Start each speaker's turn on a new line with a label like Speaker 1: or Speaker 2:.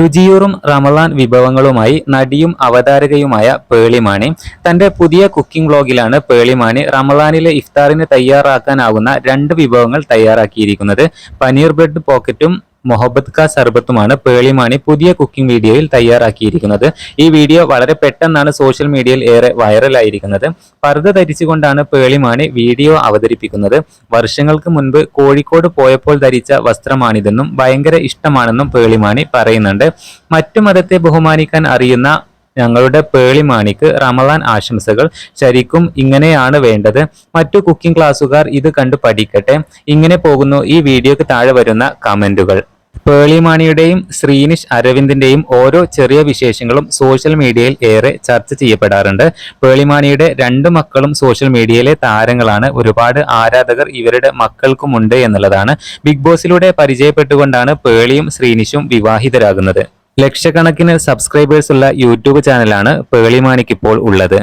Speaker 1: രുചിയൂറും റമളാൻ വിഭവങ്ങളുമായി നടിയും അവതാരകയുമായ പേളിമാണി. തന്റെ പുതിയ കുക്കിംഗ് വ്ലോഗിലാണ് പേളിമാണി റമളാനിലെ ഇഫ്താറിന് തയ്യാറാക്കാനാവുന്ന രണ്ട് വിഭവങ്ങൾ തയ്യാറാക്കിയിരിക്കുന്നത്. പനീർ ബ്രെഡ് പോക്കറ്റും മൊഹബത്ത് ക സർബത്തുമാണ് പേളിമാണി പുതിയ കുക്കിംഗ് വീഡിയോയിൽ തയ്യാറാക്കിയിരിക്കുന്നത്. ഈ വീഡിയോ വളരെ പെട്ടെന്നാണ് സോഷ്യൽ മീഡിയയിൽ ഏറെ വൈറലായിരിക്കുന്നത് പർദ്ദ ധരിച്ചുകൊണ്ടാണ് പേളിമാണി വീഡിയോ അവതരിപ്പിക്കുന്നത്. വർഷങ്ങൾക്ക് മുൻപ് കോഴിക്കോട് പോയപ്പോൾ ധരിച്ച വസ്ത്രമാണിതെന്നും ഭയങ്കര ഇഷ്ടമാണെന്നും പേളിമാണി പറയുന്നുണ്ട്. മറ്റു മതത്തെ ബഹുമാനിക്കാൻ അറിയുന്ന ഞങ്ങളുടെ പേളി മാണിക്ക് റമദാൻ ആശംസകൾ. ശരിക്കും ഇങ്ങനെയാണ് വേണ്ടത്. മറ്റു കുക്കിംഗ് ക്ലാസ്സുകാർ ഇത് കണ്ടു പഠിക്കട്ടെ. ഇങ്ങനെ പോകുന്നു ഈ വീഡിയോക്ക് താഴെ വരുന്ന കമന്റുകൾ. പേളിമാണിയുടെയും ശ്രീനിഷ് അരവിന്ദിന്റെയും ഓരോ ചെറിയ വിശേഷങ്ങളും സോഷ്യൽ മീഡിയയിൽ ഏറെ ചർച്ച ചെയ്യപ്പെടാറുണ്ട്. പേളിമാണിയുടെ രണ്ട് മക്കളും സോഷ്യൽ മീഡിയയിലെ താരങ്ങളാണ്. ഒരുപാട് ആരാധകർ ഇവരുടെ മക്കൾക്കുമുണ്ട് എന്നുള്ളതാണ്. ബിഗ് ബോസിലൂടെ പരിചയപ്പെട്ടുകൊണ്ടാണ് പേളിയും ശ്രീനിഷും വിവാഹിതരാകുന്നത്. ലക്ഷക്കണക്കിന് സബ്സ്ക്രൈബേഴ്സ് ഉള്ള യൂട്യൂബ് ചാനലാണ് പേളിമാണിക്കിപ്പോൾ ഉള്ളത്.